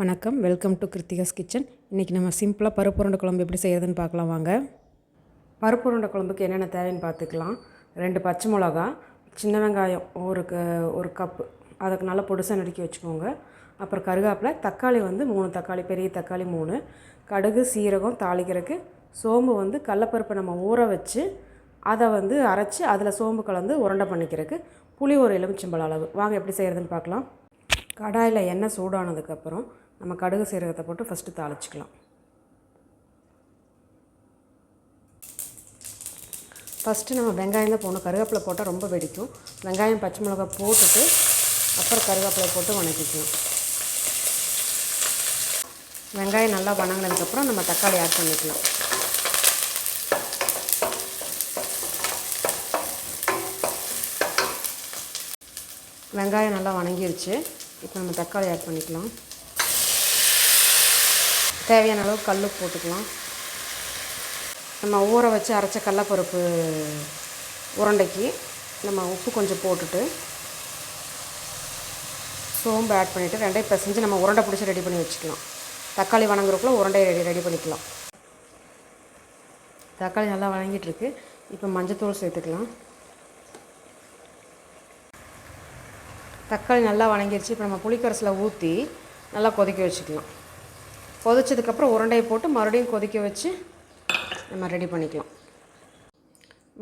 வணக்கம். Welcome to Kiruthika's kitchen இன்றைக்கி நம்ம சிம்பிளாக பருப்பு உருண்டை குழம்பு எப்படி செய்கிறதுன்னு பார்க்கலாம் வாங்க. பருப்பு உருண்டை குழம்புக்கு என்னென்ன தேவைன்னு பார்த்துக்கலாம். ரெண்டு பச்சை மிளகா சின்ன வெங்காயம் ஒரு க ஒரு கப்பு. அதுக்கு நல்லா பொடிசாக நடுக்கி வச்சுக்கோங்க. அப்புறம் கருவேப்பிலை தக்காளி வந்து மூணு தக்காளி பெரிய தக்காளி மூணு. கடுகு சீரகம் தாளிக்கிறதுக்கு சோம்பு வந்து கடலப்பருப்பை நம்ம ஊற வச்சு அதை வந்து அரைச்சி அதில் சோம்பு கலந்து உருண்டை பண்ணிக்கிறதுக்கு புளி ஒரு எலுமிச்சம்பழ அளவு. வாங்க எப்படி செய்கிறதுன்னு பார்க்கலாம். கடாயில் எண்ணெய் சூடானதுக்கப்புறம் நம்ம கடுகு சீரகத்தை போட்டு ஃபஸ்ட்டு தாளிச்சிக்கலாம். ஃபஸ்ட்டு நம்ம வெங்காயம் தான் போடணும். கருவேப்பிலை போட்டால் ரொம்ப வெடிக்கும். வெங்காயம் பச்சை மிளகாய் போட்டுட்டு அப்புறம் கருவேப்பிலை போட்டு வணக்கிக்கலாம். வெங்காயம் நல்லா வணங்கினதுக்கப்புறம் நம்ம தக்காளி ஆட் பண்ணிக்கலாம். வெங்காயம் நல்லா வணங்கிருச்சு. இப்போ நம்ம தக்காளி ஆட் பண்ணிக்கலாம். தேவையான அளவு கல் போட்டுக்கலாம். நம்ம ஊற வச்சு அரைச்ச கடலப்பருப்பு உருண்டைக்கு நம்ம உப்பு கொஞ்சம் போட்டுட்டு சோம்பு ஆட் பண்ணிவிட்டு ரெண்டையும் பிசைஞ்சு நம்ம உருண்டை பிடிச்சி ரெடி பண்ணி வச்சுக்கலாம். தக்காளி வணங்குறக்குள்ள உருண்டையை ரெடி ரெடி பண்ணிக்கலாம். தக்காளி நல்லா வணங்கிட்டுருக்கு இப்போ மஞ்சத்தூள் சேர்த்துக்கலாம். தக்காளி நல்லா வணங்கிருச்சு. இப்போ நம்ம புளிக்கரசில் ஊற்றி நல்லா கொதிக்க வச்சுக்கலாம். கொதிச்சதுக்கப்புறம் உருண்டையை போட்டு மறுபடியும் கொதிக்க வச்சு நம்ம ரெடி பண்ணிக்கலாம்.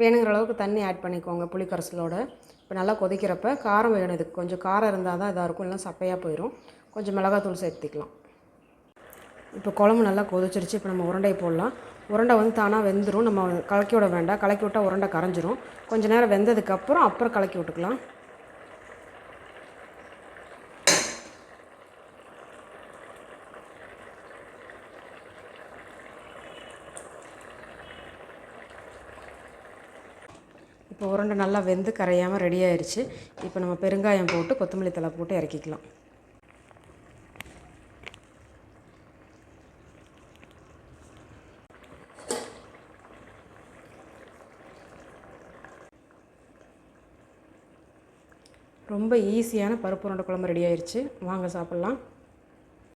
வேணுங்கிற அளவுக்கு தண்ணி ஆட் பண்ணிக்கோங்க புளிக்கரசலோட. இப்போ நல்லா கொதிக்கிறப்ப காரம் வேணும். இதுக்கு கொஞ்சம் காரம் இருந்தால் தான் இதாக இருக்கும். இல்லைனா சப்பையாக போயிடும் கொஞ்சம் மிளகாத்தூள் சேர்த்துக்கலாம். இப்போ குழம்பு நல்லா கொதிச்சிருச்சு. இப்போ நம்ம உருண்டையை போடலாம். உருண்டை வந்து தானாக வெந்துடும் நம்ம கலக்கி விட வேண்டாம். கலக்கி விட்டால் உருண்டை கரைஞ்சிரும். கொஞ்சம் நேரம் வெந்ததுக்கப்புறம் அப்புறம் கலக்கி விட்டுக்கலாம். இப்போ உருண்டை நல்லா வெந்து கரையாமல் ரெடி ஆயிடுச்சு இப்போ நம்ம பெருங்காயம் போட்டு கொத்தமல்லி தலை போட்டு இறக்கிக்கலாம். ரொம்ப ஈஸியான பருப்பு உருண்டை குழம்பு ரெடி ஆயிடுச்சு வாங்க சாப்பிட்லாம்.